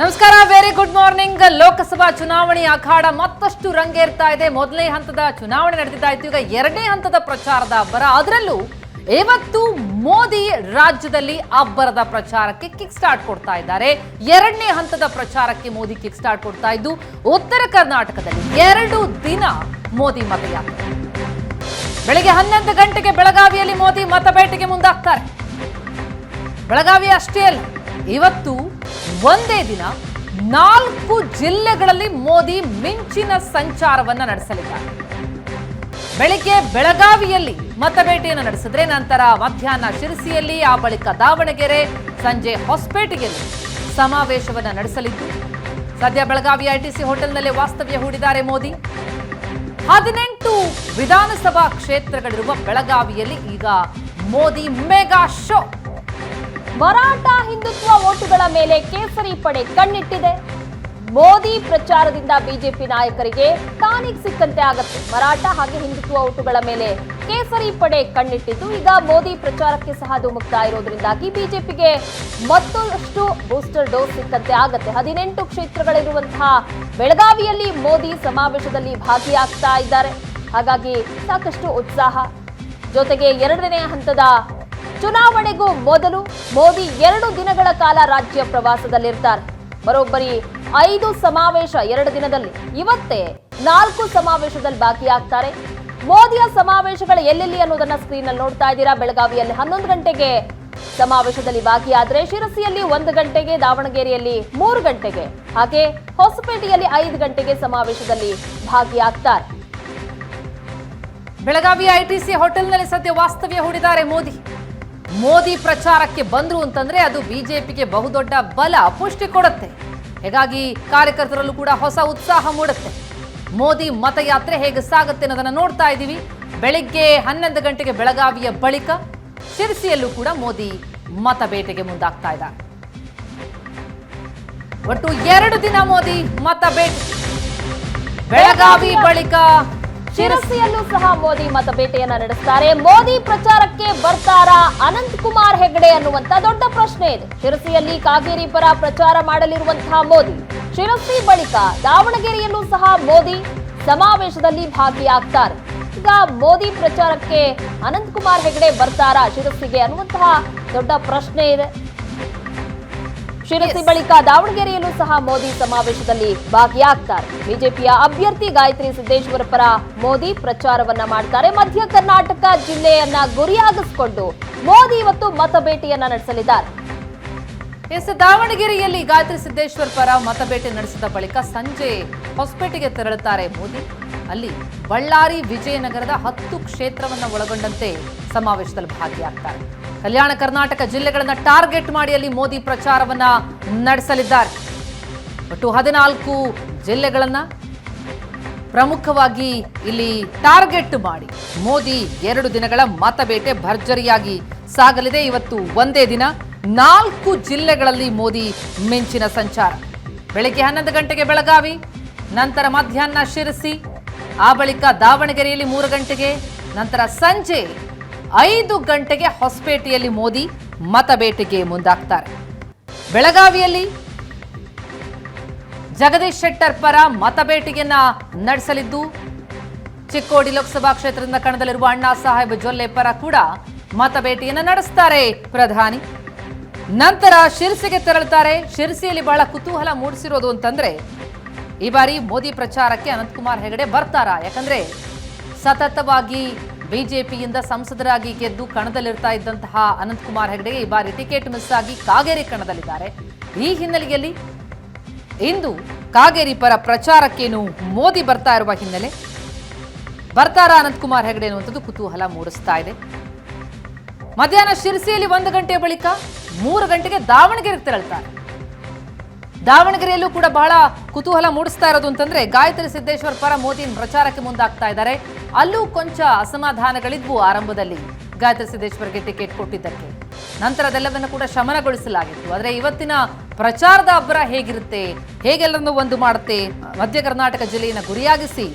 ನಮಸ್ಕಾರ very good morning Lok Sabha ಚುನಾವಣೆ ಅಖಾಡ ಮತ್ತಷ್ಟು ರಂಗೇರ್ತಾ ಇದೆ. ಮೊದಲನೇ ಹಂತದ ಚುನಾವಣೆ ನಡೆದಿದ್ದ ಇತ್ತು. ಈಗ ಎರಡನೇ ಹಂತದ ಪ್ರಚಾರದ ಅಬ್ಬರ. ಅದರಲ್ಲೂ ಇವತ್ತು ಮೋದಿ ರಾಜ್ಯದಲ್ಲಿ ಅಬ್ಬರದ ಪ್ರಚಾರಕ್ಕೆ ಕಿಕ್ ಸ್ಟಾರ್ಟ್ ಕೊಡ್ತಾ ಇದ್ದಾರೆ. ಎರಡನೇ ಹಂತದ ಪ್ರಚಾರಕ್ಕೆ ಮೋದಿ ಕಿಕ್ ಸ್ಟಾರ್ಟ್ ಕೊಡ್ತಾ ಇದ್ದು, ಉತ್ತರ ಕರ್ನಾಟಕದಲ್ಲಿ ಎರಡು ದಿನ ಮೋದಿ ಮತಯಾತ್ರೆ. ಬೆಳಿಗ್ಗೆ ಹನ್ನೊಂದು ಗಂಟೆಗೆ ಬೆಳಗಾವಿಯಲ್ಲಿ ಮೋದಿ ಮತಬೇಟೆಗೆ ಮುಂದಾಗ್ತಾರೆ. ಬೆಳಗಾವಿ ಅಷ್ಟೇ ಅಲ್ಲ ಇವತ್ತು ಒಂದೇ ದಿನ ನಾಲ್ಕು ಜಿಲ್ಲೆಗಳಲ್ಲಿ ಮೋದಿ ಮಿಂಚಿನ ಸಂಚಾರವನ್ನ ನಡೆಸಲಿದ್ದಾರೆ. ಬೆಳಿಗ್ಗೆ ಬೆಳಗಾವಿಯಲ್ಲಿ ಮತಬೇಟೆಯನ್ನು ನಡೆಸಿದ್ರೆ ನಂತರ ಮಧ್ಯಾಹ್ನ ಶಿರಸಿಯಲ್ಲಿ, ಆ ಬಳಿಕ ದಾವಣಗೆರೆ, ಸಂಜೆ ಹೊಸಪೇಟೆಯಲ್ಲಿ ಸಮಾವೇಶವನ್ನ ನಡೆಸಲಿದ್ದು, ಸದ್ಯ ಬೆಳಗಾವಿ ಐಟಿಸಿ ಹೋಟೆಲ್ನಲ್ಲಿ ವಾಸ್ತವ್ಯ ಹೂಡಿದ್ದಾರೆ ಮೋದಿ. ಹದಿನೆಂಟು ವಿಧಾನಸಭಾ ಕ್ಷೇತ್ರಗಳಿರುವ ಬೆಳಗಾವಿಯಲ್ಲಿ ಈಗ ಮೋದಿ ಮೆಗಾ ಶೋ. ಮರಾಠ ಹಿಂದುತ್ವ ಓಟುಗಳ ಮೇಲೆ ಕೇಸರಿ ಪಡೆ ಕಣ್ಣಿಟ್ಟಿದೆ. ಮೋದಿ ಪ್ರಚಾರದಿಂದ ಬಿಜೆಪಿ ನಾಯಕರಿಗೆ ಟಾನಿಕ್ ಸಿಕ್ಕಂತೆ ಆಗತ್ತೆ. ಮರಾಠ ಹಾಗೆ ಹಿಂದುತ್ವ ಓಟುಗಳ ಮೇಲೆ ಕೇಸರಿ ಪಡೆ ಕಣ್ಣಿಟ್ಟಿದ್ದು, ಈಗ ಮೋದಿ ಪ್ರಚಾರಕ್ಕೆ ಸಹ ಅದು ಮುಕ್ತ ಇರೋದ್ರಿಂದಾಗಿ ಬಿಜೆಪಿಗೆ ಮತ್ತಷ್ಟು ಬೂಸ್ಟರ್ ಡೋಸ್ ಸಿಕ್ಕಂತೆ ಆಗತ್ತೆ. ಹದಿನೆಂಟು ಕ್ಷೇತ್ರಗಳಿರುವಂತಹ ಬೆಳಗಾವಿಯಲ್ಲಿ ಮೋದಿ ಸಮಾವೇಶದಲ್ಲಿ ಭಾಗಿಯಾಗ್ತಾ ಇದ್ದಾರೆ. ಹಾಗಾಗಿ ಸಾಕಷ್ಟು ಉತ್ಸಾಹ. ಜೊತೆಗೆ ಎರಡನೇ ಹಂತದ ಚುನಾವಣೆಗೂ ಮೊದಲು ಮೋದಿ ಎರಡು ದಿನಗಳ ಕಾಲ ರಾಜ್ಯ ಪ್ರವಾಸದಲ್ಲಿರ್ತಾರೆ. ಬರೋಬ್ಬರಿ ಐದು ಸಮಾವೇಶ ಎರಡು ದಿನದಲ್ಲಿ, ಇವತ್ತೇ ನಾಲ್ಕು ಸಮಾವೇಶದಲ್ಲಿ ಭಾಗಿಯಾಗ್ತಾರೆ ಮೋದಿಯ ಸಮಾವೇಶಗಳು ಎಲ್ಲೆಲ್ಲಿ ಅನ್ನೋದನ್ನ ಸ್ಕ್ರೀನ್ ಅಲ್ಲಿ ನೋಡ್ತಾ ಇದ್ದೀರಾ? ಬೆಳಗಾವಿಯಲ್ಲಿ ಹನ್ನೊಂದು ಗಂಟೆಗೆ ಸಮಾವೇಶದಲ್ಲಿ ಭಾಗಿಯಾದ್ರೆ ಶಿರಸಿಯಲ್ಲಿ ಒಂದು ಗಂಟೆಗೆ, ದಾವಣಗೆರೆಯಲ್ಲಿ ಮೂರು ಗಂಟೆಗೆ, ಹಾಗೆ ಹೊಸಪೇಟೆಯಲ್ಲಿ ಐದು ಗಂಟೆಗೆ ಸಮಾವೇಶದಲ್ಲಿ ಭಾಗಿಯಾಗ್ತಾರೆ. ಬೆಳಗಾವಿ ಐಟಿಸಿ ಹೋಟೆಲ್ನಲ್ಲಿ ಸದ್ಯ ವಾಸ್ತವ್ಯ ಹೂಡಿದ್ದಾರೆ ಮೋದಿ. ಮೋದಿ ಪ್ರಚಾರಕ್ಕೆ ಬಂದ್ರು ಅಂತಂದ್ರೆ ಅದು ಬಿಜೆಪಿಗೆ ಬಹುದೊಡ್ಡ ಬಲ ಪುಷ್ಟಿ ಕೊಡುತ್ತೆ. ಹೀಗಾಗಿ ಕಾರ್ಯಕರ್ತರಲ್ಲೂ ಕೂಡ ಹೊಸ ಉತ್ಸಾಹ ಮೂಡುತ್ತೆ. ಮೋದಿ ಮತಯಾತ್ರೆ ಹೇಗೆ ಸಾಗುತ್ತೆ ಅನ್ನೋದನ್ನ ನೋಡ್ತಾ ಇದ್ದೀವಿ. ಬೆಳಿಗ್ಗೆ ಹನ್ನೊಂದು ಗಂಟೆಗೆ ಬೆಳಗಾವಿಯ ಬಳಿಕ ಶಿರಸಿಯಲ್ಲೂ ಕೂಡ ಮೋದಿ ಮತ ಬೇಟೆಗೆ ಮುಂದಾಗ್ತಾ ಇದ್ದಾರೆ. ಒಟ್ಟು ಎರಡು ದಿನ ಮೋದಿ ಮತ ಬೇಟೆ ಬೆಳಗಾವಿ ಬಳಿಕ ಶಿರಸಿಯಲ್ಲೂ ಸಹ ಮೋದಿ ಮತಬೇಟೆಯನ್ನ ನಡೆಸ್ತಾರೆ. ಮೋದಿ ಪ್ರಚಾರಕ್ಕೆ ಬರ್ತಾರಾ ಅನಂತ್ ಕುಮಾರ್ ಹೆಗಡೆ ಅನ್ನುವಂತ ದೊಡ್ಡ ಪ್ರಶ್ನೆ ಇದೆ. ಶಿರಸಿಯಲ್ಲಿ ಕಾಗೇರಿ ಪರ ಪ್ರಚಾರ ಮಾಡಲಿರುವಂತಹ ಮೋದಿ. ಶಿರಸಿ ಬಳಿಕ ದಾವಣಗೆರೆಯಲ್ಲೂ ಸಹ ಮೋದಿ ಸಮಾವೇಶದಲ್ಲಿ ಭಾಗಿಯಾಗ್ತಾರೆ. ಈಗ ಮೋದಿ ಪ್ರಚಾರಕ್ಕೆ ಅನಂತ್ ಕುಮಾರ್ ಹೆಗಡೆ ಬರ್ತಾರಾ ಶಿರಸಿಗೆ ಅನ್ನುವಂತಹ ದೊಡ್ಡ ಪ್ರಶ್ನೆ ಇದೆ. ಶಿರಸಿ ಬಳಿಕ ದಾವಣಗೆರೆಯಲ್ಲೂ ಸಹ ಮೋದಿ ಸಮಾವೇಶದಲ್ಲಿ ಭಾಗಿಯಾಗ್ತಾರೆ. ಬಿಜೆಪಿಯ ಅಭ್ಯರ್ಥಿ ಗಾಯತ್ರಿ ಸಿದ್ದೇಶ್ವರ ಪರ ಮೋದಿ ಪ್ರಚಾರವನ್ನ ಮಾಡ್ತಾರೆ. ಮಧ್ಯ ಕರ್ನಾಟಕ ಜಿಲ್ಲೆಯನ್ನ ಗುರಿಯಾಗಿಸಿಕೊಂಡು ಮೋದಿ ಇವತ್ತು ಮತಬೇಟೆಯನ್ನ ನಡೆಸಲಿದ್ದಾರೆ. ಎಸ್, ದಾವಣಗೆರೆಯಲ್ಲಿ ಗಾಯತ್ರಿ ಸಿದ್ದೇಶ್ವರ ಪರ ಮತಬೇಟೆ ನಡೆಸಿದ ಬಳಿಕ ಸಂಜೆ ಹೊಸಪೇಟೆಗೆ ತೆರಳುತ್ತಾರೆ ಮೋದಿ. ಅಲ್ಲಿ ಬಳ್ಳಾರಿ ವಿಜಯನಗರದ ಹತ್ತು ಕ್ಷೇತ್ರವನ್ನ ಒಳಗೊಂಡಂತೆ ಸಮಾವೇಶದಲ್ಲಿ ಭಾಗಿಯಾಗ್ತಾರೆ. ಕಲ್ಯಾಣ ಕರ್ನಾಟಕ ಜಿಲ್ಲೆಗಳನ್ನು ಟಾರ್ಗೆಟ್ ಮಾಡಿ ಅಲ್ಲಿ ಮೋದಿ ಪ್ರಚಾರವನ್ನ ನಡೆಸಲಿದ್ದಾರೆ. ಒಟ್ಟು ಹದಿನಾಲ್ಕು ಜಿಲ್ಲೆಗಳನ್ನ ಪ್ರಮುಖವಾಗಿ ಇಲ್ಲಿ ಟಾರ್ಗೆಟ್ ಮಾಡಿ ಮೋದಿ ಎರಡು ದಿನಗಳ ಮತಬೇಟೆ ಭರ್ಜರಿಯಾಗಿ ಸಾಗಲಿದೆ. ಇವತ್ತು ಒಂದೇ ದಿನ ನಾಲ್ಕು ಜಿಲ್ಲೆಗಳಲ್ಲಿ ಮೋದಿ ಮಿಂಚಿನ ಸಂಚಾರ. ಬೆಳಗ್ಗೆ ಹನ್ನೊಂದು ಗಂಟೆಗೆ ಬೆಳಗಾವಿ, ನಂತರ ಮಧ್ಯಾಹ್ನ ಶಿರಸಿ, ಆ ಬಳಿಕ ದಾವಣಗೆರೆಯಲ್ಲಿ ಮೂರು ಗಂಟೆಗೆ, ನಂತರ ಸಂಜೆ ಐದು ಗಂಟೆಗೆ ಹೊಸಪೇಟೆಯಲ್ಲಿ ಮೋದಿ ಮತಬೇಟೆಗೆ ಮುಂದಾಗ್ತಾರೆ. ಬೆಳಗಾವಿಯಲ್ಲಿ ಜಗದೀಶ್ ಶೆಟ್ಟರ್ ಪರ ಮತಬೇಟೆಯನ್ನ ನಡೆಸಲಿದ್ದು, ಚಿಕ್ಕೋಡಿ ಲೋಕಸಭಾ ಕ್ಷೇತ್ರದಿಂದ ಕಣದಲ್ಲಿರುವ ಅಣ್ಣಾ ಸಾಹೇಬ್ ಜೊಲ್ಲೆ ಪರ ಕೂಡ ಮತಬೇಟೆಯನ್ನು ನಡೆಸ್ತಾರೆ ಪ್ರಧಾನಿ. ನಂತರ ಶಿರಸಿಗೆ ತೆರಳುತ್ತಾರೆ. ಶಿರಸಿಯಲ್ಲಿ ಬಹಳ ಕುತೂಹಲ ಮೂಡಿಸಿರೋದು ಅಂತಂದ್ರೆ, ಈ ಬಾರಿ ಮೋದಿ ಪ್ರಚಾರಕ್ಕೆ ಅನಂತಕುಮಾರ್ ಹೆಗಡೆ ಬರ್ತಾರಾ? ಯಾಕಂದ್ರೆ ಸತತವಾಗಿ ಬಿಜೆಪಿಯಿಂದ ಸಂಸದರಾಗಿ ಗೆದ್ದು ಕಣದಲ್ಲಿರ್ತಾ ಇದ್ದಂತಹ ಅನಂತಕುಮಾರ್ ಹೆಗಡೆಗೆ ಈ ಬಾರಿ ಟಿಕೆಟ್ ಮಿಸ್ ಆಗಿ ಕಾಗೇರಿ ಕಣದಲ್ಲಿದ್ದಾರೆ. ಈ ಹಿನ್ನೆಲೆಯಲ್ಲಿ ಇಂದು ಕಾಗೇರಿ ಪರ ಪ್ರಚಾರಕ್ಕೇನು ಮೋದಿ ಬರ್ತಾ ಇರುವ ಹಿನ್ನೆಲೆ? ಬರ್ತಾರ ಅನಂತಕುಮಾರ್ ಹೆಗಡೆ ಅನ್ನುವಂಥದ್ದು ಕುತೂಹಲ ಮೂಡಿಸ್ತಾ ಇದೆ. ಮಧ್ಯಾಹ್ನ ಶಿರಸಿಯಲ್ಲಿ ಒಂದು ಗಂಟೆಯ ಬಳಿಕ ಮೂರು ಗಂಟೆಗೆ ದಾವಣಗೆರೆಗೆ ತೆರಳುತ್ತಾರೆ ದಾವಣಗೆರೆಯಲ್ಲೂ ಕೂಡ ಬಹಳ ಕುತೂಹಲ ಮೂಡಿಸ್ತಾ ಇರೋದು ಅಂತಂದ್ರೆ ಗಾಯತ್ರಿ ಸಿದ್ದೇಶ್ವರ್ ಪರ ಮೋದಿ ಪ್ರಚಾರಕ್ಕೆ ಮುಂದಾಗ್ತಾ ಇದ್ದಾರೆ. ಅಲ್ಲೂ ಕೊಂಚ ಅಸಮಾಧಾನಗಳಿದ್ವು ಆರಂಭದಲ್ಲಿ. ಗಾಯತ್ರಿ ಸಿದ್ದೇಶ್ವರ್ಗೆ ಟಿಕೆಟ್ ಕೊಟ್ಟಿದ್ದಕ್ಕೆ. ನಂತರ ಅದೆಲ್ಲವನ್ನು ಕೂಡ ಶಮನಗೊಳಿಸಲಾಗಿತ್ತು. ಆದರೆ ಇವತ್ತಿನ ಪ್ರಚಾರದ ಅಬ್ಬರ ಹೇಗಿರುತ್ತೆ? ಹೇಗೆಲ್ಲರನ್ನು ಒಂದು ಮಾಡುತ್ತೆ? ಮಧ್ಯ ಕರ್ನಾಟಕ ಜಿಲ್ಲೆಯನ್ನು ಗುರಿಯಾಗಿಸಿ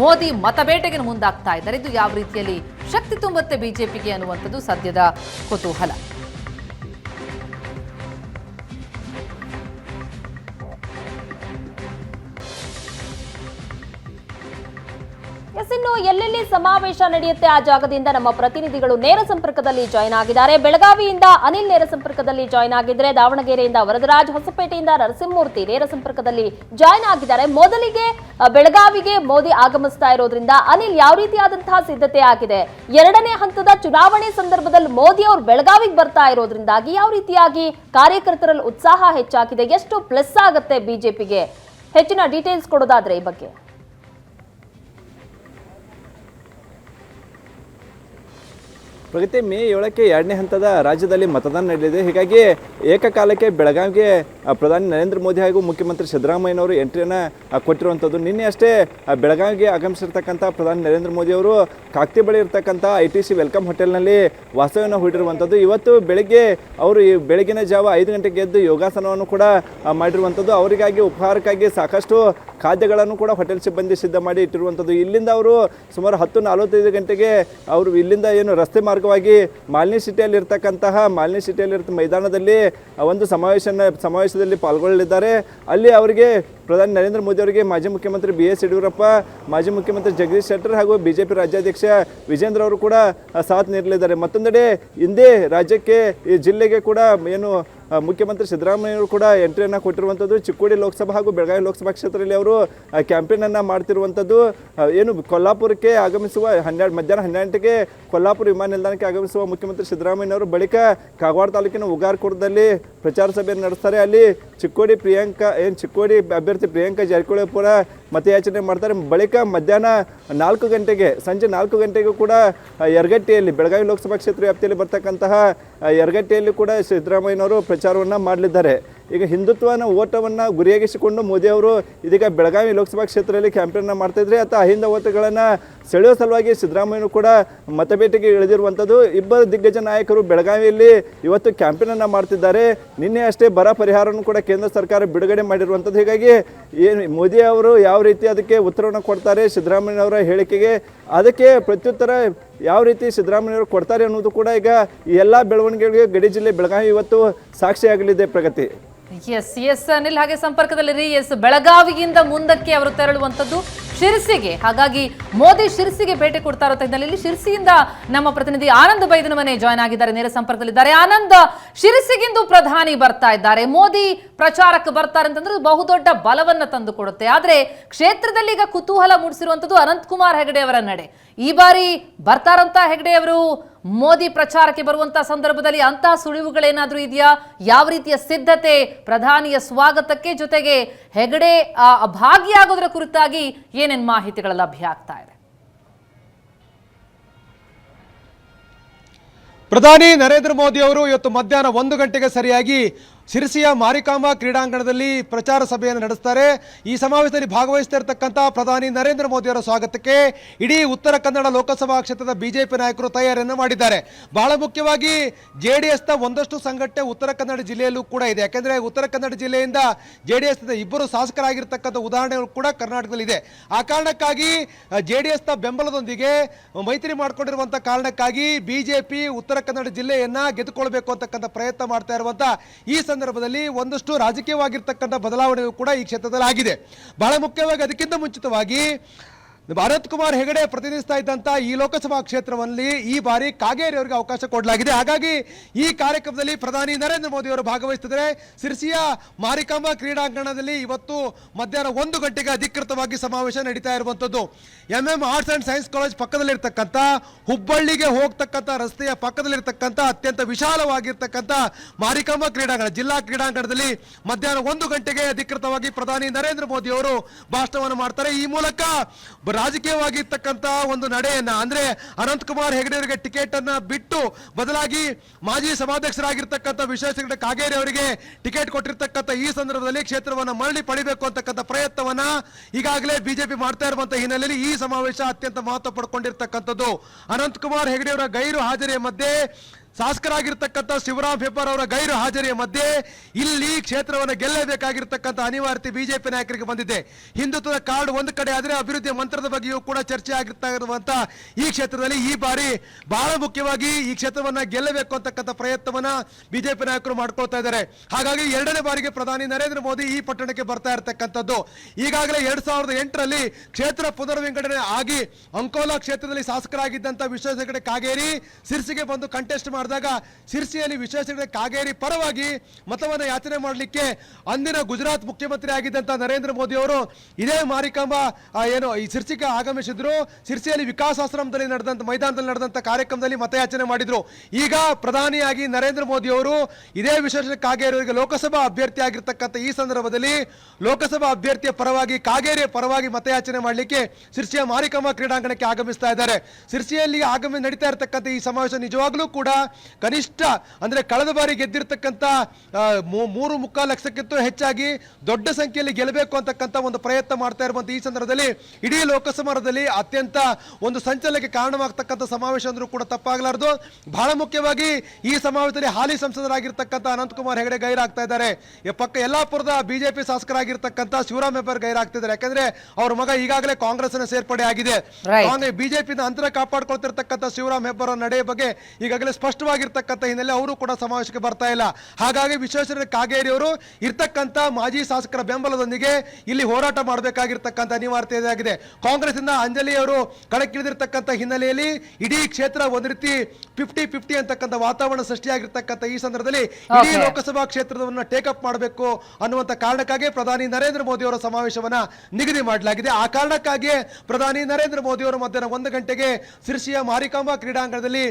ಮೋದಿ ಮತಬೇಟೆಗೆ ಮುಂದಾಗ್ತಾ ಇದ್ದಾರೆ. ಇದು ಯಾವ ರೀತಿಯಲ್ಲಿ ಶಕ್ತಿ ತುಂಬುತ್ತೆ ಬಿಜೆಪಿಗೆ ಅನ್ನುವಂಥದ್ದು ಸದ್ಯದ ಕುತೂಹಲ. ಇನ್ನು ಎಲ್ಲೆಲ್ಲಿ ಸಮಾವೇಶ ನಡೆಯುತ್ತೆ ಆ ಜಾಗದಿಂದ ನಮ್ಮ ಪ್ರತಿನಿಧಿಗಳು ನೇರ ಸಂಪರ್ಕದಲ್ಲಿ ಜಾಯ್ನ್ ಆಗಿದ್ದಾರೆ. ಬೆಳಗಾವಿಯಿಂದ ಅನಿಲ್ ನೇರ ಸಂಪರ್ಕದಲ್ಲಿ ಜಾಯ್ನ್ ಆಗಿದ್ರೆ ದಾವಣಗೆರೆಯಿಂದ ವರದರಾಜ್, ಹೊಸಪೇಟೆಯಿಂದ ನರಸಿಂಹಮೂರ್ತಿ ನೇರ ಸಂಪರ್ಕದಲ್ಲಿ ಜಾಯ್ನ್ ಆಗಿದ್ದಾರೆ. ಮೊದಲಿಗೆ ಬೆಳಗಾವಿಗೆ ಮೋದಿ ಆಗಮಿಸ್ತಾ ಇರೋದ್ರಿಂದ ಅನಿಲ್ ಯಾವ ರೀತಿಯಾದಂತಹ ಸಿದ್ಧತೆ ಆಗಿದೆ? ಎರಡನೇ ಹಂತದ ಚುನಾವಣೆ ಸಂದರ್ಭದಲ್ಲಿ ಮೋದಿ ಅವರು ಬೆಳಗಾವಿಗೆ ಬರ್ತಾ ಇರೋದ್ರಿಂದಾಗಿ ಯಾವ ರೀತಿಯಾಗಿ ಕಾರ್ಯಕರ್ತರಲ್ಲಿ ಉತ್ಸಾಹ ಹೆಚ್ಚಾಗಿದೆ? ಎಷ್ಟು ಪ್ಲಸ್ ಆಗುತ್ತೆ ಬಿಜೆಪಿಗೆ? ಹೆಚ್ಚಿನ ಡೀಟೇಲ್ಸ್ ಕೊಡೋದಾದ್ರೆ ಈ ಬಗ್ಗೆ. ಪ್ರಗತಿ ಮೇ ಏಳಕ್ಕೆ ಎರಡನೇ ಹಂತದ ರಾಜ್ಯದಲ್ಲಿ ಮತದಾನ ನಡೆಯಲಿದೆ. ಹೀಗಾಗಿ ಏಕಕಾಲಕ್ಕೆ ಬೆಳಗಾವಿಗೆ ಪ್ರಧಾನಿ ನರೇಂದ್ರ ಮೋದಿ ಹಾಗೂ ಮುಖ್ಯಮಂತ್ರಿ ಸಿದ್ದರಾಮಯ್ಯನವರು ಎಂಟ್ರಿಯನ್ನು ಕೊಟ್ಟಿರುವಂಥದ್ದು. ನಿನ್ನೆ ಅಷ್ಟೇ ಬೆಳಗಾವಿಗೆ ಆಗಮಿಸಿರ್ತಕ್ಕಂಥ ಪ್ರಧಾನಿ ನರೇಂದ್ರ ಮೋದಿ ಅವರು ಕಾಕ್ತಿ ಬಳಿ ಇರ್ತಕ್ಕಂಥ ಐ ಟಿ ಸಿ ವೆಲ್ಕಮ್ ಹೋಟೆಲ್ನಲ್ಲಿ ವಾಸ್ತವ್ಯನ ಹೂಡಿರುವಂಥದ್ದು. ಇವತ್ತು ಬೆಳಗ್ಗೆ ಅವರು ಈ ಬೆಳಗಿನ ಜಾವ ಐದು ಗಂಟೆಗೆ ಎದ್ದು ಯೋಗಾಸನವನ್ನು ಕೂಡ ಮಾಡಿರುವಂಥದ್ದು. ಅವರಿಗಾಗಿ ಉಪಹಾರಕ್ಕಾಗಿ ಸಾಕಷ್ಟು ಖಾದ್ಯಗಳನ್ನು ಕೂಡ ಹೋಟೆಲ್ ಸಿಬ್ಬಂದಿ ಸಿದ್ಧ ಮಾಡಿ ಇಟ್ಟಿರುವಂಥದ್ದು. ಇಲ್ಲಿಂದ ಅವರು ಸುಮಾರು ಹತ್ತು ನಲವತ್ತೈದು ಗಂಟೆಗೆ ಅವರು ಇಲ್ಲಿಂದ ಏನು ರಸ್ತೆ ಮಾರ್ಗವಾಗಿ ಮಾಲಿನಿ ಸಿಟಿಯಲ್ಲಿರ್ತಕ್ಕಂತಹ ಮಾಲಿನಿ ಸಿಟಿಯಲ್ಲಿ ಇರ್ತ ಮೈದಾನದಲ್ಲಿ ಒಂದು ಸಮಾವೇಶನ ಸಮಾವೇಶದಲ್ಲಿ ಪಾಲ್ಗೊಳ್ಳಲಿದ್ದಾರೆ. ಅಲ್ಲಿ ಅವರಿಗೆ ಪ್ರಧಾನಿ ನರೇಂದ್ರ ಮೋದಿ ಅವರಿಗೆ ಮಾಜಿ ಮುಖ್ಯಮಂತ್ರಿ ಬಿ ಎಸ್ ಯಡಿಯೂರಪ್ಪ, ಮಾಜಿ ಮುಖ್ಯಮಂತ್ರಿ ಜಗದೀಶ್ ಶೆಟ್ಟರ್ ಹಾಗೂ ಬಿಜೆಪಿ ರಾಜ್ಯಾಧ್ಯಕ್ಷ ವಿಜೇಂದ್ರ ಅವರು ಕೂಡ ಸಾಥ್ ನೀಡಲಿದ್ದಾರೆ. ಮತ್ತೊಂದೆಡೆ ಹಿಂದೆ ರಾಜ್ಯಕ್ಕೆ, ಈ ಜಿಲ್ಲೆಗೆ ಕೂಡ ಏನು ಮುಖ್ಯಮಂತ್ರಿ ಸಿದ್ದರಾಮಯ್ಯವರು ಕೂಡ ಎಂಟ್ರಿಯನ್ನು ಕೊಟ್ಟಿರುವಂಥದ್ದು, ಚಿಕ್ಕೋಡಿ ಲೋಕಸಭಾ ಹಾಗೂ ಬೆಳಗಾವಿ ಲೋಕಸಭಾ ಕ್ಷೇತ್ರದಲ್ಲಿ ಅವರು ಕ್ಯಾಂಪೇನನ್ನು ಮಾಡ್ತಿರುವಂಥದ್ದು ಏನು ಕೊಲ್ಲಾಪುರಕ್ಕೆ ಆಗಮಿಸುವ ಹನ್ನೆರಡು, ಮಧ್ಯಾಹ್ನ ಹನ್ನೆರಡು ಗಂಟೆಗೆ ಕೊಲ್ಲಾಪುರ ವಿಮಾನ ನಿಲ್ದಾಣಕ್ಕೆ ಆಗಮಿಸುವ ಮುಖ್ಯಮಂತ್ರಿ ಸಿದ್ದರಾಮಯ್ಯನವರು ಬಳಿಕ ಕಾಗವಾಡ ತಾಲೂಕಿನ ಉಗಾರ್ಕುಡದಲ್ಲಿ ಪ್ರಚಾರ ಸಭೆಯನ್ನು ನಡೆಸ್ತಾರೆ. ಅಲ್ಲಿ ಚಿಕ್ಕೋಡಿ ಪ್ರಿಯಾಂಕಾ, ಏನು ಚಿಕ್ಕೋಡಿ ಅಭ್ಯರ್ಥಿ ಪ್ರಿಯಾಂಕಾ ಜಾರಕಿಹೊಳಿ ಪುರ ಮತಯಾಚನೆ ಮಾಡ್ತಾರೆ. ಬಳಿಕ ಮಧ್ಯಾಹ್ನ ನಾಲ್ಕು ಗಂಟೆಗೆ, ಸಂಜೆ ನಾಲ್ಕು ಗಂಟೆಗೂ ಕೂಡ ಯರಗಟ್ಟಿಯಲ್ಲಿ, ಬೆಳಗಾವಿ ಲೋಕಸಭಾ ಕ್ಷೇತ್ರ ವ್ಯಾಪ್ತಿಯಲ್ಲಿ ಬರ್ತಕ್ಕಂತಹ ಯರಗಟ್ಟಿಯಲ್ಲಿ ಕೂಡ ಸಿದ್ದರಾಮಯ್ಯನವರು ಪ್ರಚಾರವನ್ನು ಮಾಡಲಿದ್ದಾರೆ. ಈಗ ಹಿಂದುತ್ವನ ಓಟವನ್ನು ಗುರಿಯಾಗಿಸಿಕೊಂಡು ಮೋದಿಯವರು ಇದೀಗ ಬೆಳಗಾವಿ ಲೋಕಸಭಾ ಕ್ಷೇತ್ರದಲ್ಲಿ ಕ್ಯಾಂಪೇನ್ನ ಮಾಡ್ತಿದ್ರೆ ಅಥವಾ ಅಹಿಂದ ಓಟಗಳನ್ನು ಸೆಳೆಯುವ ಸಲುವಾಗಿ ಸಿದ್ದರಾಮಯ್ಯನು ಕೂಡ ಮತಬೇಟೆಗೆ ಇಳಿದಿರುವಂಥದ್ದು ಇಬ್ಬರು ದಿಗ್ಗಜ ನಾಯಕರು ಬೆಳಗಾವಿಯಲ್ಲಿ ಇವತ್ತು ಕ್ಯಾಂಪೇನನ್ನು ಮಾಡ್ತಿದ್ದಾರೆ. ನಿನ್ನೆ ಅಷ್ಟೇ ಬರ ಪರಿಹಾರವನ್ನು ಕೂಡ ಕೇಂದ್ರ ಸರ್ಕಾರ ಬಿಡುಗಡೆ ಮಾಡಿರುವಂಥದ್ದು ಹೀಗಾಗಿ ಏನು ಮೋದಿ ಅವರು ಯಾವ ರೀತಿ ಅದಕ್ಕೆ ಉತ್ತರವನ್ನು ಕೊಡ್ತಾರೆ ಸಿದ್ದರಾಮಯ್ಯನವರ ಹೇಳಿಕೆಗೆ, ಅದಕ್ಕೆ ಪ್ರತ್ಯುತ್ತರ ಯಾವ ರೀತಿ ಸಿದ್ದರಾಮಯ್ಯವರು ಕೊಡ್ತಾರೆ ಅನ್ನೋದು ಕೂಡ ಈಗ ಎಲ್ಲ ಬೆಳವಣಿಗೆಗಳಿಗೆ ಗಡಿ ಜಿಲ್ಲೆ ಬೆಳಗಾವಿ ಇವತ್ತು ಸಾಕ್ಷಿಯಾಗಲಿದೆ ಪ್ರಗತಿ. ಎಸ್ ಎಸ್ ಅನಿಲ್ ಹಾಗೆ ಸಂಪರ್ಕದಲ್ಲಿರಿ. ಎಸ್ ಬೆಳಗಾವಿಯಿಂದ ಮುಂದಕ್ಕೆ ಅವರು ತೆರಳುವಂಥದ್ದು ಶಿರ್ಸಿಗೆ. ಹಾಗಾಗಿ ಮೋದಿ ಶಿರ್ಸಿಗೆ ಭೇಟಿ ಕೊಡ್ತಾ ಇರೋ ಹಿನ್ನೆಲೆಯಲ್ಲಿ ಶಿರ್ಸಿಯಿಂದ ನಮ್ಮ ಪ್ರತಿನಿಧಿ ಆನಂದ್ ಬೈದನ ಮನೆ ಜಾಯ್ನ್ ಆಗಿದ್ದಾರೆ. ನೇರ ಸಂಪರ್ಕದಲ್ಲಿದ್ದಾರೆ. ಆನಂದ್, ಶಿರ್ಸಿಗಿಂದು ಪ್ರಧಾನಿ ಬರ್ತಾ ಇದ್ದಾರೆ. ಮೋದಿ ಪ್ರಚಾರಕ್ಕೆ ಬರ್ತಾರೆ ಅಂತಂದ್ರೆ ಬಹುದೊಡ್ಡ ಬಲವನ್ನ ತಂದು ಕೊಡುತ್ತೆ. ಆದ್ರೆ ಕ್ಷೇತ್ರದಲ್ಲಿ ಈಗ ಕುತೂಹಲ ಮೂಡಿಸಿರುವಂತದ್ದು ಅನಂತ್ ಕುಮಾರ್ ಹೆಗಡೆ ಅವರ ನಡೆ. ಈ ಬಾರಿ ಬರ್ತಾರಂತ ಹೆಗಡೆ ಅವರು, ಮೋದಿ ಪ್ರಚಾರಕ್ಕೆ ಬರುವಂತ ಸಂದರ್ಭದಲ್ಲಿ ಅಂತಹ ಸುಳಿವುಗಳೇನಾದ್ರೂ ಇದೆಯಾ? ಯಾವ ರೀತಿಯ ಸಿದ್ಧತೆ, ಪ್ರಧಾನಿಯ ಸ್ವಾಗತಕ್ಕೆ ಜೊತೆಗೆ ಹೆಗಡೆ ಭಾಗಿಯಾಗೋದ್ರ ಕುರಿತಾಗಿ ಏನೇನ್ ಮಾಹಿತಿಗಳ ಲಭ್ಯ ಆಗ್ತಾ ಇದೆ? ಪ್ರಧಾನಿ ನರೇಂದ್ರ ಮೋದಿ ಅವರು ಇವತ್ತು ಮಧ್ಯಾಹ್ನ ಒಂದು ಗಂಟೆಗೆ ಸರಿಯಾಗಿ ಶಿರಸಿಯ ಮಾರಿಕಾಂಬ ಕ್ರೀಡಾಂಗಣದಲ್ಲಿ ಪ್ರಚಾರ ಸಭೆಯನ್ನು ನಡೆಸ್ತಾರೆ. ಈ ಸಮಾವೇಶದಲ್ಲಿ ಭಾಗವಹಿಸ್ತಾ ಪ್ರಧಾನಿ ನರೇಂದ್ರ ಮೋದಿಯವರ ಸ್ವಾಗತಕ್ಕೆ ಇಡೀ ಉತ್ತರ ಕನ್ನಡ ಲೋಕಸಭಾ ಕ್ಷೇತ್ರದ ಬಿಜೆಪಿ ನಾಯಕರು ತಯಾರಿಯನ್ನು ಮಾಡಿದ್ದಾರೆ. ಬಹಳ ಮುಖ್ಯವಾಗಿ ಜೆ ಡಿ ಎಸ್ನ ಒಂದಷ್ಟು ಸಂಘಟನೆ ಉತ್ತರ ಕನ್ನಡ ಜಿಲ್ಲೆಯಲ್ಲೂ ಕೂಡ ಇದೆ. ಯಾಕೆಂದರೆ ಉತ್ತರ ಕನ್ನಡ ಜಿಲ್ಲೆಯಿಂದ ಜೆ ಡಿ ಎಸ್ನ ಇಬ್ಬರು ಶಾಸಕರಾಗಿರ್ತಕ್ಕಂಥ ಉದಾಹರಣೆಗಳು ಕೂಡ ಕರ್ನಾಟಕದಲ್ಲಿದೆ ಆ ಕಾರಣಕ್ಕಾಗಿ ಜೆ ಡಿ ಎಸ್ನ ಬೆಂಬಲದೊಂದಿಗೆ ಮೈತ್ರಿ ಮಾಡಿಕೊಂಡಿರುವಂಥ ಕಾರಣಕ್ಕಾಗಿ ಬಿಜೆಪಿ ಉತ್ತರ ಕನ್ನಡ ಜಿಲ್ಲೆಯನ್ನ ಗೆದ್ದುಕೊಳ್ಬೇಕು ಅಂತಕ್ಕಂಥ ಪ್ರಯತ್ನ ಮಾಡ್ತಾ ಇರುವಂಥ ಈ ಸಂದರ್ಭದಲ್ಲಿ ಒಂದಷ್ಟು ರಾಜಕೀಯವಾಗಿರ್ತಕ್ಕಂಥ ಬದಲಾವಣೆಗಳು ಕೂಡ ಈ ಕ್ಷೇತ್ರದಲ್ಲಿ ಆಗಿದೆ ಬಹಳ ಮುಖ್ಯವಾಗಿ ಅದಕ್ಕಿಂತ ಮುಂಚಿತವಾಗಿ ಭಾರತ್ ಕುಮಾರ್ ಹೆಗಡೆ ಪ್ರತಿನಿಧಿಸ್ತಾ ಇದ್ದಂತ ಈ ಲೋಕಸಭಾ ಕ್ಷೇತ್ರದಲ್ಲಿ ಈ ಬಾರಿ ಕಾಗೇರಿ ಅವರಿಗೆ ಅವಕಾಶ ಕೊಡಲಾಗಿದೆ. ಹಾಗಾಗಿ ಈ ಕಾರ್ಯಕ್ರಮದಲ್ಲಿ ಪ್ರಧಾನಿ ನರೇಂದ್ರ ಮೋದಿ ಅವರು ಭಾಗವಹಿಸಿದರೆ ಸಿರ್ಸಿಯ ಮಾರಿಕಾಂಬಾ ಕ್ರೀಡಾಂಗಣದಲ್ಲಿ ಇವತ್ತು ಮಧ್ಯಾಹ್ನ ಒಂದು ಗಂಟೆಗೆ ಅಧಿಕೃತವಾಗಿ ಸಮಾವೇಶ ನಡೀತಾ ಇರುವಂಥದ್ದು M M arts and science college ಪಕ್ಕದಲ್ಲಿರ್ತಕ್ಕಂಥ ಹುಬ್ಬಳ್ಳಿಗೆ ಹೋಗ್ತಕ್ಕಂಥ ರಸ್ತೆಯ ಪಕ್ಕದಲ್ಲಿರ್ತಕ್ಕಂಥ ಅತ್ಯಂತ ವಿಶಾಲವಾಗಿರ್ತಕ್ಕಂಥ ಮಾರಿಕಾಂಬಾ ಕ್ರೀಡಾಂಗಣ, ಜಿಲ್ಲಾ ಕ್ರೀಡಾಂಗಣದಲ್ಲಿ ಮಧ್ಯಾಹ್ನ ಒಂದು ಗಂಟೆಗೆ ಅಧಿಕೃತವಾಗಿ ಪ್ರಧಾನಿ ನರೇಂದ್ರ ಮೋದಿ ಅವರು ಭಾಷಣವನ್ನು ಮಾಡ್ತಾರೆ. ಈ ಮೂಲಕ ರಾಜಕೀಯವಾಗಿರ್ತಕ್ಕಂಥ ಒಂದು ನಡೆಯನ್ನ, ಅಂದ್ರೆ ಅನಂತಕುಮಾರ್ ಹೆಗಡೆ ಅವರಿಗೆ ಟಿಕೆಟ್ ಅನ್ನ ಬಿಟ್ಟು ಬದಲಾಗಿ ಮಾಜಿ ಸಭಾಧ್ಯಕ್ಷರಾಗಿರ್ತಕ್ಕಂಥ ವಿಶ್ವೇಶ್ವರ ಕಾಗೇರಿ ಅವರಿಗೆ ಟಿಕೆಟ್ ಕೊಟ್ಟಿರ್ತಕ್ಕಂಥ ಈ ಸಂದರ್ಭದಲ್ಲಿ ಕ್ಷೇತ್ರವನ್ನು ಮರಳಿ ಪಡಿಬೇಕು ಅಂತಕ್ಕಂಥ ಪ್ರಯತ್ನವನ್ನ ಈಗಾಗಲೇ ಬಿಜೆಪಿ ಮಾಡ್ತಾ ಇರುವಂತಹ ಹಿನ್ನೆಲೆಯಲ್ಲಿ ಈ ಸಮಾವೇಶ ಅತ್ಯಂತ ಮಹತ್ವ ಪಡ್ಕೊಂಡಿರ್ತಕ್ಕಂಥದ್ದು. ಅನಂತಕುಮಾರ್ ಹೆಗಡೆ ಅವರ ಗೈರು ಹಾಜರಿಯ ಮಧ್ಯೆ ಶಾಸಕರಾಗಿರ್ತಕ್ಕಂಥ ಶಿವರಾಮ್ ಹೆಬ್ಬಾರ್ ಅವರ ಗೈರು ಹಾಜರಿಯ ಮಧ್ಯೆ ಇಲ್ಲಿ ಕ್ಷೇತ್ರವನ್ನು ಗೆಲ್ಲಬೇಕಾಗಿರ್ತಕ್ಕಂಥ ಅನಿವಾರ್ಯತೆ ಬಿಜೆಪಿ ನಾಯಕರಿಗೆ ಬಂದಿದೆ. ಹಿಂದುತ್ವದ ಕಾರ್ಡ್ ಒಂದು ಕಡೆ ಆದರೆ ಅಭಿವೃದ್ಧಿಯ ಮಂತ್ರದ ಬಗ್ಗೆಯೂ ಕೂಡ ಚರ್ಚೆ ಆಗಿರ್ತಾ ಈ ಕ್ಷೇತ್ರದಲ್ಲಿ ಈ ಬಾರಿ ಬಹಳ ಮುಖ್ಯವಾಗಿ ಈ ಕ್ಷೇತ್ರವನ್ನ ಗೆಲ್ಲಬೇಕು ಅಂತಕ್ಕಂಥ ಪ್ರಯತ್ನವನ್ನ ಬಿಜೆಪಿ ನಾಯಕರು ಮಾಡ್ಕೊಳ್ತಾ ಇದ್ದಾರೆ. ಹಾಗಾಗಿ ಎರಡನೇ ಬಾರಿಗೆ ಪ್ರಧಾನಿ ನರೇಂದ್ರ ಮೋದಿ ಈ ಪಟ್ಟಣಕ್ಕೆ ಬರ್ತಾ ಇರತಕ್ಕಂಥದ್ದು. ಈಗಾಗಲೇ ಎರಡ್ ಸಾವಿರದ ಎಂಟರಲ್ಲಿ ಕ್ಷೇತ್ರ ಪುನರ್ವಿಂಗಡಣೆ ಆಗಿ ಅಂಕೋಲಾ ಕ್ಷೇತ್ರದಲ್ಲಿ ಶಾಸಕರಾಗಿದ್ದಂಥ ವಿಶ್ವಾಸ ಕಾಗೇರಿ ಸಿರ್ಸಿಗೆ ಬಂದು ಕಂಟೆಸ್ಟ್ ಮಾಡಿದಾಗ ಶಿರ್ಸಿಯಲ್ಲಿ ವಿಶ್ವೇಶ್ವರ ಕಾಗೇರಿ ಪರವಾಗಿ ಮತವನ್ನು ಯಾಚನೆ ಮಾಡಲಿಕ್ಕೆ ಅಂದಿನ ಗುಜರಾತ್ ಮುಖ್ಯಮಂತ್ರಿ ಆಗಿದ್ದಂಥ ನರೇಂದ್ರ ಮೋದಿ ಅವರು ಇದೇ ಮಾರಿಕಾಂಬ ಏನು, ಈ ಶಿರ್ಸಿಗೆ ಆಗಮಿಸಿದ್ರು. ಶಿರ್ಸಿಯಲ್ಲಿ ವಿಕಾಸಾಶ್ರಮದಲ್ಲಿ ನಡೆದಂತ, ಮೈದಾನದಲ್ಲಿ ನಡೆದಂಥ ಕಾರ್ಯಕ್ರಮದಲ್ಲಿ ಮತಯಾಚನೆ ಮಾಡಿದ್ರು. ಈಗ ಪ್ರಧಾನಿಯಾಗಿ ನರೇಂದ್ರ ಮೋದಿ ಅವರು ಇದೇ ವಿಶ್ವೇಶ್ವರ ಕಾಗೇರಿ ಅವರಿಗೆ ಲೋಕಸಭಾ ಅಭ್ಯರ್ಥಿ ಆಗಿರ್ತಕ್ಕಂಥ ಈ ಸಂದರ್ಭದಲ್ಲಿ ಲೋಕಸಭಾ ಅಭ್ಯರ್ಥಿಯ ಪರವಾಗಿ, ಕಾಗೇರಿಯ ಪರವಾಗಿ ಮತಯಾಚನೆ ಮಾಡಲಿಕ್ಕೆ ಶಿರ್ಸಿಯ ಮಾರಿಕಮ್ಮ ಕ್ರೀಡಾಂಗಣಕ್ಕೆ ಆಗಮಿಸ್ತಾ ಇದ್ದಾರೆ. ಶಿರ್ಸಿಯಲ್ಲಿ ಆಗಮಿ, ನಡೀತಾ ಇರತಕ್ಕಂಥ ಈ ಸಮಾವೇಶ ನಿಜವಾಗ್ಲೂ ಕೂಡ ಕನಿಷ್ಠ ಅಂದ್ರೆ ಕಳೆದ ಬಾರಿ ಗೆದ್ದಿರ್ತಕ್ಕಂಥ ಮೂರು ಮುಕ್ಕಾಲು ಲಕ್ಷಕ್ಕಿಂತ ಹೆಚ್ಚಾಗಿ ದೊಡ್ಡ ಸಂಖ್ಯೆಯಲ್ಲಿ ಗೆಲ್ಲಬೇಕು ಅಂತಕ್ಕಂಥ ಒಂದು ಪ್ರಯತ್ನ ಮಾಡ್ತಾ ಇರುವಂಥ ಈ ಸಂದರ್ಭದಲ್ಲಿ ಇಡೀ ಲೋಕಸಭಾದಲ್ಲಿ ಅತ್ಯಂತ ಒಂದು ಸಂಚಲನಕ್ಕೆ ಕಾರಣವಾಗ್ತಕ್ಕಂಥ ಸಮಾವೇಶ ಅಂದ್ರೂ ಕೂಡ ತಪ್ಪಾಗಲಾರದು. ಬಹಳ ಮುಖ್ಯವಾಗಿ ಈ ಸಮಾವೇಶದಲ್ಲಿ ಹಾಲಿ ಸಂಸದರಾಗಿರ್ತಕ್ಕಂಥ ಅನಂತಕುಮಾರ್ ಹೆಗಡೆ ಗೈರಾಗ್ತಾ ಇದ್ದಾರೆ. ಈ ಪಕ್ಕ ಯಲ್ಲಾಪುರದ ಬಿಜೆಪಿ ಶಾಸಕರಾಗಿರ್ತಕ್ಕಂಥ ಶಿವರಾಮ್ ಹೆಬ್ಬಾರ್ ಗೈರಾಗ್ತಿದ್ದಾರೆ. ಯಾಕಂದ್ರೆ ಅವ್ರ ಮಗ ಈಗಾಗಲೇ ಕಾಂಗ್ರೆಸ್ ಸೇರ್ಪಡೆ ಆಗಿದೆ ಬಿಜೆಪಿಯಿಂದ ಅಂತರ ಕಾಪಾಡ್ಕೊಳ್ತಿರ್ತಕ್ಕಂಥ ಶಿವರಾಮ್ ಹೆಬ್ಬಾರ್ ನಡೆಯ ಬಗ್ಗೆ ಈಗಾಗಲೇ ಸ್ಪಷ್ಟವಾಗಿರ್ತಕ್ಕಂಥ ಹಿನ್ನೆಲೆ ಅವರು ಕೂಡ ಸಮಾವೇಶಕ್ಕೆ ಬರ್ತಾ ಇಲ್ಲ. ಹಾಗಾಗಿ ವಿಶ್ವೇಶ್ವರ ಕಾಗೇರಿ ಅವರು ಇರ್ತಕ್ಕಂಥ ಮಾಜಿ ಶಾಸಕರ ಬೆಂಬಲದೊಂದಿಗೆ ಇಲ್ಲಿ ಹೋರಾಟ ಮಾಡಬೇಕಾಗಿರ್ತಕ್ಕಂಥ ಅನಿವಾರ್ಯತೆ ಆಗಿದೆ ಕಾಂಗ್ರೆಸ್ ಇಂದ ಅಂಜಲಿ ಅವರು ಕಣಕ್ಕಿಳಿದಿರ್ತಕ್ಕಂಥ ಹಿನ್ನೆಲೆಯಲ್ಲಿ ಇಡೀ ಕ್ಷೇತ್ರ ಒಂದ್ ರೀತಿ ಫಿಫ್ಟಿ ಫಿಫ್ಟಿ ಅಂತಕ್ಕಂಥ ವಾತಾವರಣ ಸೃಷ್ಟಿಯಾಗಿರ್ತಕ್ಕಂಥ ಈ ಸಂದರ್ಭದಲ್ಲಿ ಇಡೀ. ಲೋಕಸಭಾ ಕ್ಷೇತ್ರವನ್ನು ಟೇಕಪ್ ಮಾಡಬೇಕು ಅನ್ನುವಂಥ ಕಾರಣಕ್ಕಾಗಿ ಪ್ರಧಾನಿ ನರೇಂದ್ರ ಮೋದಿ ಅವರ ಸಮಾವೇಶವನ್ನ ನಿಗದಿ ಮಾಡಲಾಗಿದೆ. ಆ ಕಾರಣಕ್ಕಾಗಿ ಪ್ರಧಾನಿ ನರೇಂದ್ರ ಮೋದಿ ಅವರು ಮಧ್ಯಾಹ್ನ ಒಂದು ಗಂಟೆಗೆ ಸಿರ್ಸಿಯ ಮಾರಿಕಾಂಬಾ ಕ್ರೀಡಾಂಗಣದಲ್ಲಿ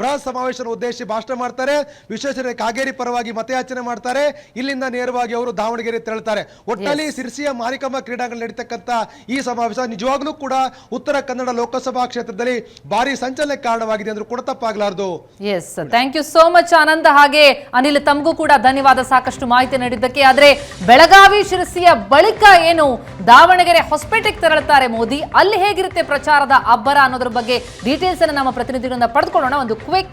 ಬೃಹತ್ ಸಮಾವೇಶ ಉದ್ದೇಶಿಸಿ ಭಾಷಣ ಮಾಡ್ತಾರೆ. ವಿಶ್ವೇಶ್ವರಯ್ಯ ಕಾಗೇರಿ ಪರವಾಗಿ ಮತಯಾಚನೆ ಮಾಡ್ತಾರೆ. ಇಲ್ಲಿಂದ ನೇರವಾಗಿ ಅವರು ದಾವಣಗೆರೆ ತೆರಳುತ್ತಾರೆ. ಒಟ್ಟಲ್ಲಿ ಸಿರ್ಸಿಯ ಮಾರಿಕಮ್ಮ ಕ್ರೀಡಾಂಗಣ ನಡೀತಕ್ಕಂಥ ಈ ಸಮಾವೇಶ ನಿಜವಾಗ್ಲೂ ಕೂಡ ಉತ್ತರ ಕನ್ನಡ ಲೋಕಸಭಾ ಕ್ಷೇತ್ರದಲ್ಲಿ ಭಾರಿ ಸಂಚಲನೆ ಕಾರಣವಾಗಿದೆ ಅಂದ್ರೂ ಕೂಡ ತಪ್ಪಾಗಲಾರದು. Yes thank you so much Anand. ಹಾಗೆ ಅನಿಲ್ ತಮಗೂ ಕೂಡ ಧನ್ಯವಾದ. ಸಾಕಷ್ಟು ಮಾಹಿತಿ ನೀಡಿದ್ದಕ್ಕೆ. ಆದ್ರೆ ಬೆಳಗಾವಿ ಶಿರಸಿಯ ಬಳಿಕ ಏನು ದಾವಣಗೆರೆ ಹೊಸಪೇಟೆಗೆ ತೆರಳುತ್ತಾರೆ ಮೋದಿ. ಅಲ್ಲಿ ಹೇಗಿರುತ್ತೆ ಪ್ರಚಾರದ ಅಬ್ಬರ ಅನ್ನೋದ್ರ ಬಗ್ಗೆ ಡೀಟೇಲ್ಸ್ ಅನ್ನು ನಮ್ಮ ಪ್ರತಿನಿಧಿಗಳನ್ನ ಪಡೆದುಕೊಳ್ಳೋಣ. ಒಂದು ಕ್ವಿಕ್